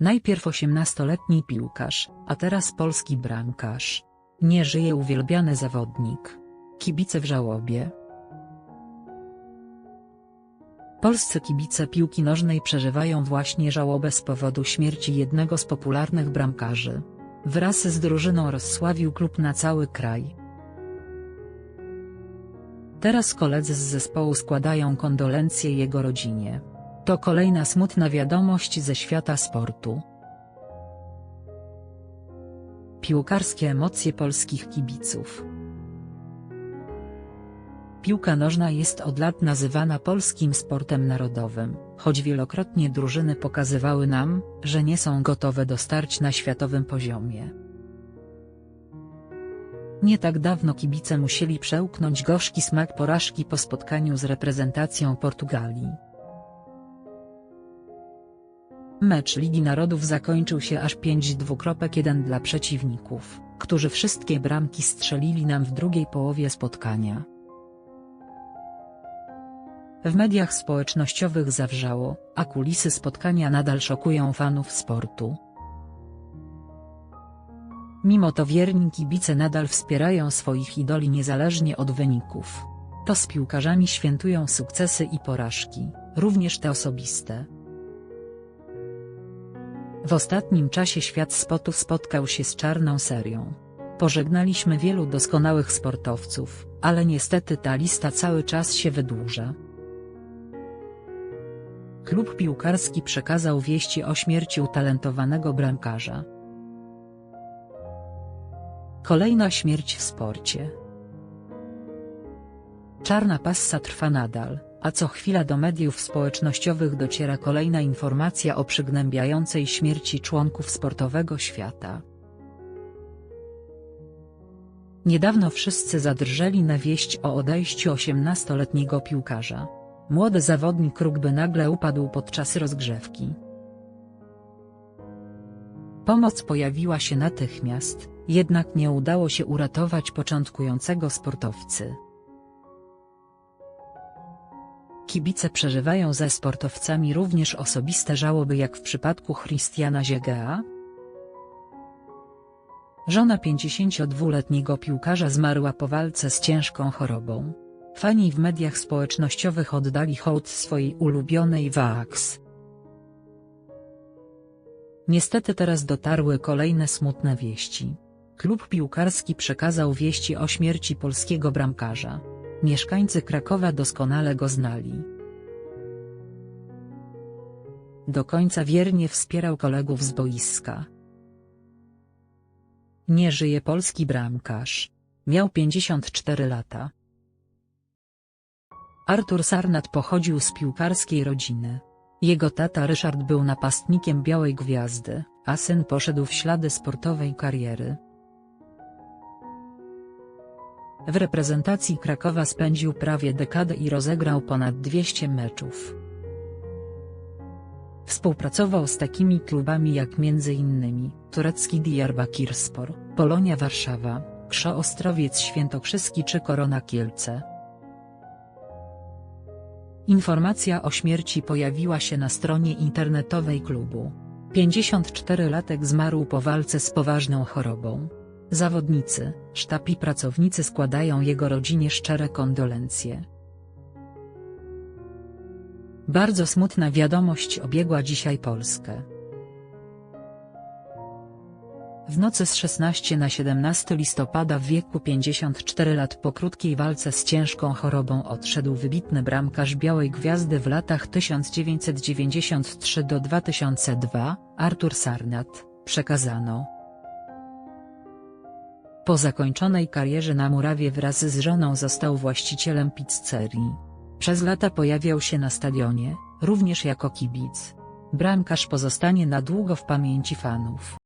Najpierw 18-letni piłkarz, a teraz polski bramkarz. Nie żyje uwielbiany zawodnik. Kibice w żałobie. Polscy kibice piłki nożnej przeżywają właśnie żałobę z powodu śmierci jednego z popularnych bramkarzy. Wraz z drużyną rozsławił klub na cały kraj. Teraz koledzy z zespołu składają kondolencje jego rodzinie. To kolejna smutna wiadomość ze świata sportu. Piłkarskie emocje polskich kibiców. Piłka nożna jest od lat nazywana polskim sportem narodowym, choć wielokrotnie drużyny pokazywały nam, że nie są gotowe do starć na światowym poziomie. Nie tak dawno kibice musieli przełknąć gorzki smak porażki po spotkaniu z reprezentacją Portugalii. Mecz Ligi Narodów zakończył się aż 5-1 dla przeciwników, którzy wszystkie bramki strzelili nam w drugiej połowie spotkania. W mediach społecznościowych zawrzało, a kulisy spotkania nadal szokują fanów sportu. Mimo to wierni kibice nadal wspierają swoich idoli niezależnie od wyników. To z piłkarzami świętują sukcesy i porażki, również te osobiste. W ostatnim czasie świat spotów spotkał się z czarną serią. Pożegnaliśmy wielu doskonałych sportowców, ale niestety ta lista cały czas się wydłuża. Klub piłkarski przekazał wieści o śmierci utalentowanego bramkarza. Kolejna śmierć w sporcie. Czarna passa trwa nadal, a co chwila do mediów społecznościowych dociera kolejna informacja o przygnębiającej śmierci członków sportowego świata. Niedawno wszyscy zadrżeli na wieść o odejściu 18-letniego piłkarza. Młody zawodnik rugby nagle upadł podczas rozgrzewki. Pomoc pojawiła się natychmiast, jednak nie udało się uratować początkującego sportowcy. Kibice przeżywają ze sportowcami również osobiste żałoby jak w przypadku Christiana Ziegea. Żona 52-letniego piłkarza zmarła po walce z ciężką chorobą. Fani w mediach społecznościowych oddali hołd swojej ulubionej Wax. Niestety teraz dotarły kolejne smutne wieści. Klub piłkarski przekazał wieści o śmierci polskiego bramkarza. Mieszkańcy Krakowa doskonale go znali. Do końca wiernie wspierał kolegów z boiska. Nie żyje polski bramkarz. Miał 54 lata. Artur Sarnat pochodził z piłkarskiej rodziny. Jego tata Ryszard był napastnikiem Białej Gwiazdy, a syn poszedł w ślady sportowej kariery. W reprezentacji Krakowa spędził prawie dekadę i rozegrał ponad 200 meczów. Współpracował z takimi klubami jak m.in. turecki Diyarbakirspor, Polonia Warszawa, Krzo Ostrowiec Świętokrzyski czy Korona Kielce. Informacja o śmierci pojawiła się na stronie internetowej klubu. 54-latek zmarł po walce z poważną chorobą. Zawodnicy, sztab i pracownicy składają jego rodzinie szczere kondolencje. Bardzo smutna wiadomość obiegła dzisiaj Polskę. W nocy z 16 na 17 listopada w wieku 54 lat po krótkiej walce z ciężką chorobą odszedł wybitny bramkarz Białej Gwiazdy w latach 1993 do 2002, Artur Sarnat, przekazano. Po zakończonej karierze na murawie wraz z żoną został właścicielem pizzerii. Przez lata pojawiał się na stadionie, również jako kibic. Bramkarz pozostanie na długo w pamięci fanów.